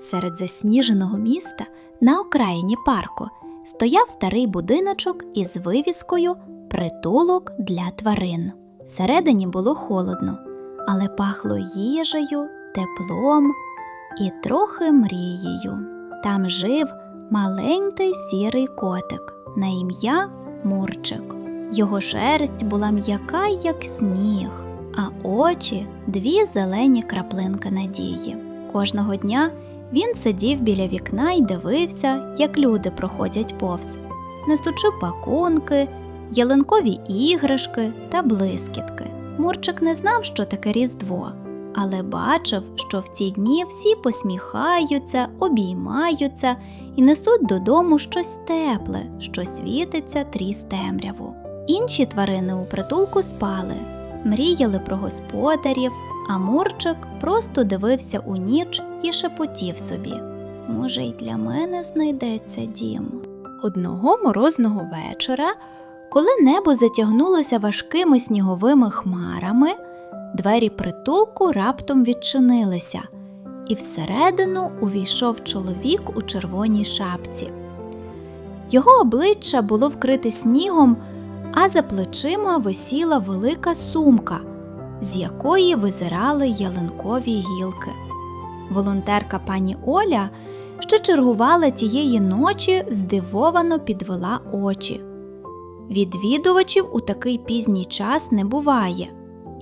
Серед засніженого міста на окраїні парку стояв старий будиночок із вивіскою Притулок для тварин. Всередині було холодно, але пахло їжею, теплом і трохи мрією. Там жив маленький сірий котик на ім'я Мурчик. Його шерсть була м'яка, як сніг, а очі дві зелені краплинки надії. Кожного дня він сидів біля вікна і дивився, як люди проходять повз, несучи пакунки, ялинкові іграшки та блискітки. Мурчик не знав, що таке Різдво, але бачив, що в ці дні всі посміхаються, обіймаються і несуть додому щось тепле, що світиться тріс темряву. Інші тварини у притулку спали, мріяли про господарів, а Мурчик просто дивився у ніч і шепотів собі. Може, й для мене знайдеться дім. Одного морозного вечора, коли небо затягнулося важкими сніговими хмарами, двері притулку раптом відчинилися, і всередину увійшов чоловік у червоній шапці. Його обличчя було вкрите снігом, а за плечима висіла велика сумка, з якої визирали ялинкові гілки. Волонтерка пані Оля, що чергувала тієї ночі, здивовано підвела очі. Відвідувачів у такий пізній час не буває.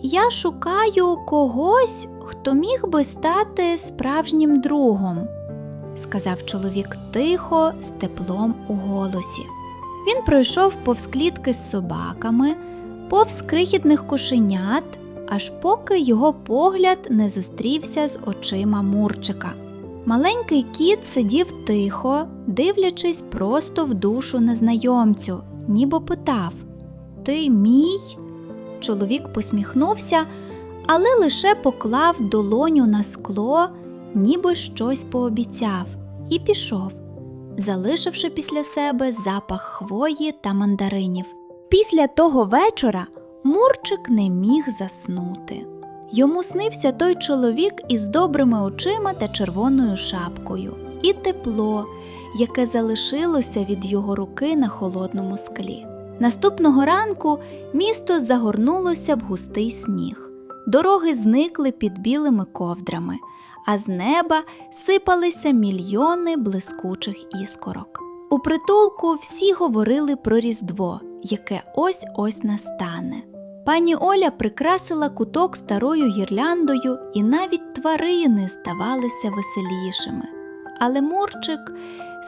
Я шукаю когось, хто міг би стати справжнім другом, сказав чоловік тихо, з теплом у голосі. Він пройшов повз клітки з собаками, повз крихітних кошенят, аж поки його погляд не зустрівся з очима Мурчика. Маленький кіт сидів тихо, дивлячись просто в душу незнайомцю, ніби питав Ти мій? Чоловік посміхнувся, але лише поклав долоню на скло, ніби щось пообіцяв, і пішов, залишивши після себе запах хвої та мандаринів. Після того вечора Мурчик не міг заснути. Йому снився той чоловік із добрими очима та червоною шапкою, і тепло, яке залишилося від його руки на холодному склі. Наступного ранку місто загорнулося в густий сніг. Дороги зникли під білими ковдрами, а з неба сипалися мільйони блискучих іскорок. У притулку всі говорили про Різдво, яке ось ось настане. Пані Оля прикрасила куток старою гірляндою, і навіть тварини ставалися веселішими. Але Мурчик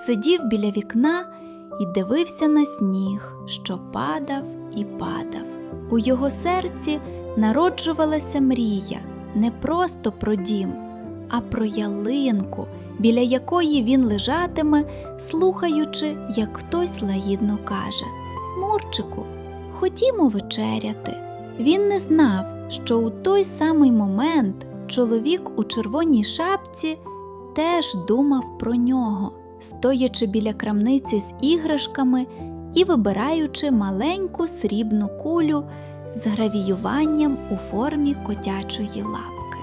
сидів біля вікна і дивився на сніг, що падав і падав. У його серці народжувалася мрія не просто про дім, а про ялинку, біля якої він лежатиме, слухаючи, як хтось лагідно каже: Мурчику, ходімо вечеряти. Він не знав, що у той самий момент чоловік у червоній шапці теж думав про нього, стоячи біля крамниці з іграшками і вибираючи маленьку срібну кулю з гравіюванням у формі котячої лапки.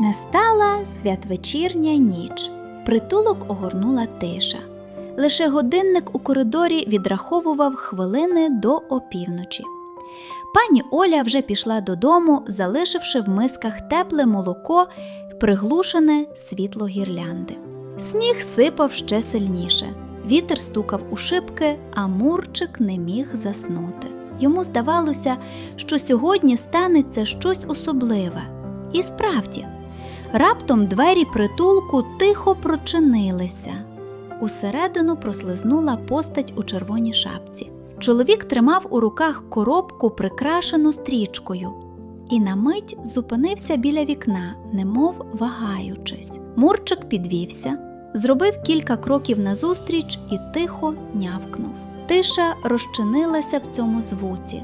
Настала святвечірня ніч. Притулок огорнула тиша. Лише годинник у коридорі відраховував хвилини до опівночі. Пані Оля вже пішла додому, залишивши в мисках тепле молоко приглушене світло гірлянди. Сніг сипав ще сильніше. Вітер стукав у шибки, а Мурчик не міг заснути. Йому здавалося, що сьогодні станеться щось особливе. І справді, раптом двері притулку тихо прочинилися. Усередину прослизнула постать у червоній шапці. Чоловік тримав у руках коробку, прикрашену стрічкою, і на мить зупинився біля вікна, немов вагаючись. Мурчик підвівся, зробив кілька кроків назустріч і тихо нявкнув. Тиша розчинилася в цьому звуці,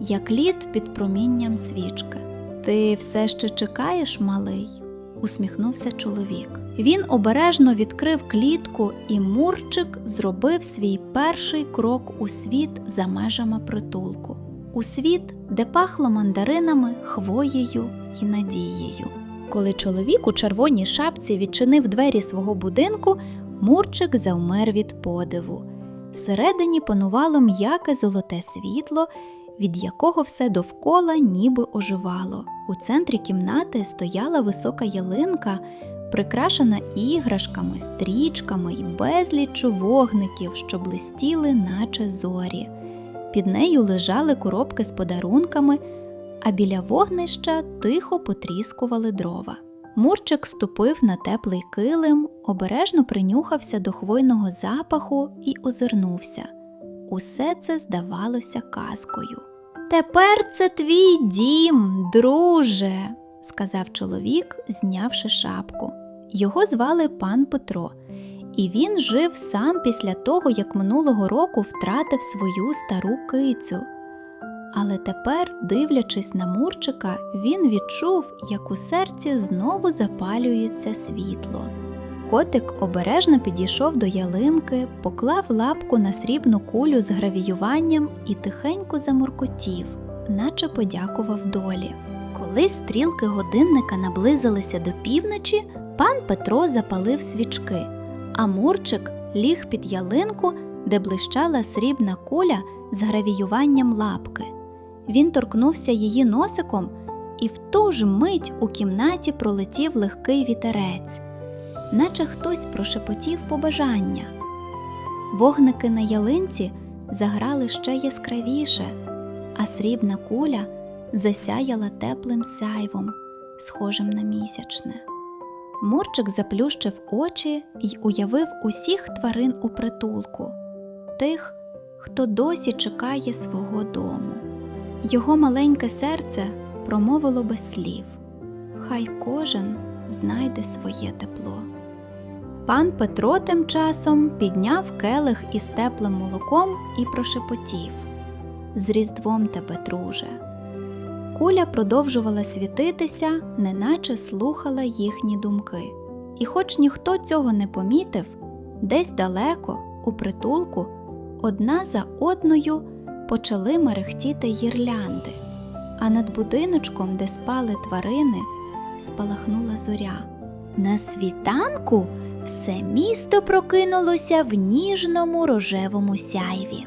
як лід під промінням свічки. Ти все ще чекаєш, малий? Усміхнувся чоловік. Він обережно відкрив клітку, і Мурчик зробив свій перший крок у світ за межами притулку, у світ, де пахло мандаринами, хвоєю і надією. Коли чоловік у червоній шапці відчинив двері свого будинку, Мурчик завмер від подиву. Всередині панувало м'яке золоте світло, від якого все довкола ніби оживало. У центрі кімнати стояла висока ялинка, прикрашена іграшками, стрічками й безліччю вогників, що блистіли, наче зорі. Під нею лежали коробки з подарунками, а біля вогнища тихо потріскували дрова. Мурчик ступив на теплий килим, обережно принюхався до хвойного запаху і озирнувся. Усе це здавалося казкою. Тепер це твій дім, друже, сказав чоловік, знявши шапку. Його звали пан Петро, і він жив сам після того, як минулого року втратив свою стару кицю. Але тепер, дивлячись на Мурчика, він відчув, як у серці знову запалюється світло. Котик обережно підійшов до ялинки, поклав лапку на срібну кулю з гравіюванням і тихенько замуркотів, наче подякував долі. Коли стрілки годинника наблизилися до півночі, пан Петро запалив свічки, а Мурчик ліг під ялинку, де блищала срібна куля з гравіюванням лапки. Він торкнувся її носиком, і в ту ж мить у кімнаті пролетів легкий вітерець, наче хтось прошепотів побажання. Вогники на ялинці заграли ще яскравіше, а срібна куля засяяла теплим сяйвом, схожим на місячне. Мурчик заплющив очі й уявив усіх тварин у притулку, тих, хто досі чекає свого дому. Його маленьке серце промовило без слів Хай кожен знайде своє тепло. Пан Петро тим часом підняв келих із теплим молоком і прошепотів З Різдвом тебе, друже. Куля продовжувала світитися, неначе слухала їхні думки. І, хоч ніхто цього не помітив, десь далеко, у притулку, одна за одною почали мерехтіти гірлянди, а над будиночком, де спали тварини, спалахнула зоря. На світанку все місто прокинулося в ніжному рожевому сяйві.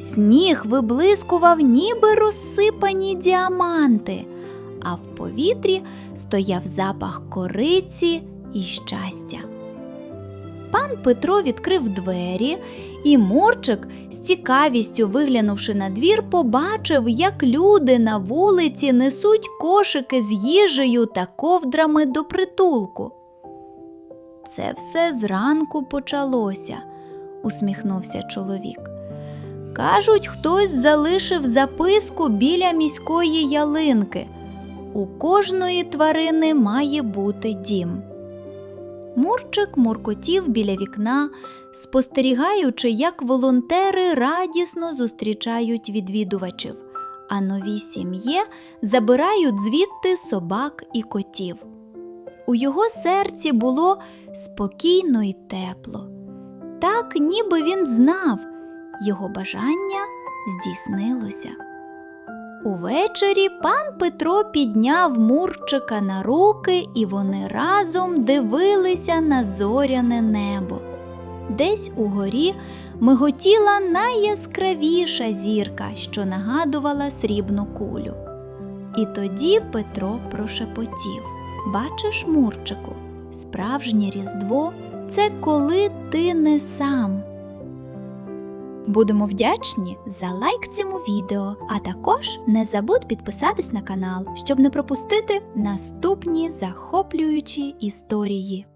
Сніг виблискував, ніби розсипані діаманти, а в повітрі стояв запах кориці і щастя. Пан Петро відкрив двері, і Мурчик, з цікавістю виглянувши на двір, побачив, як люди на вулиці несуть кошики з їжею та ковдрами до притулку. Це все зранку почалося, усміхнувся чоловік. Кажуть, хтось залишив записку біля міської ялинки. У кожної тварини має бути дім. Мурчик муркотів біля вікна, спостерігаючи, як волонтери радісно зустрічають відвідувачів, а нові сім'ї забирають звідти собак і котів. У його серці було спокійно й тепло, так ніби він знав, його бажання здійснилося. Увечері пан Петро підняв Мурчика на руки, і вони разом дивилися на зоряне небо. Десь угорі миготіла найяскравіша зірка, що нагадувала срібну кулю. І тоді Петро прошепотів Бачиш, Мурчику, справжнє Різдво це коли ти не сам. Будемо вдячні за лайк цьому відео, а також не забудь підписатись на канал, щоб не пропустити наступні захоплюючі історії.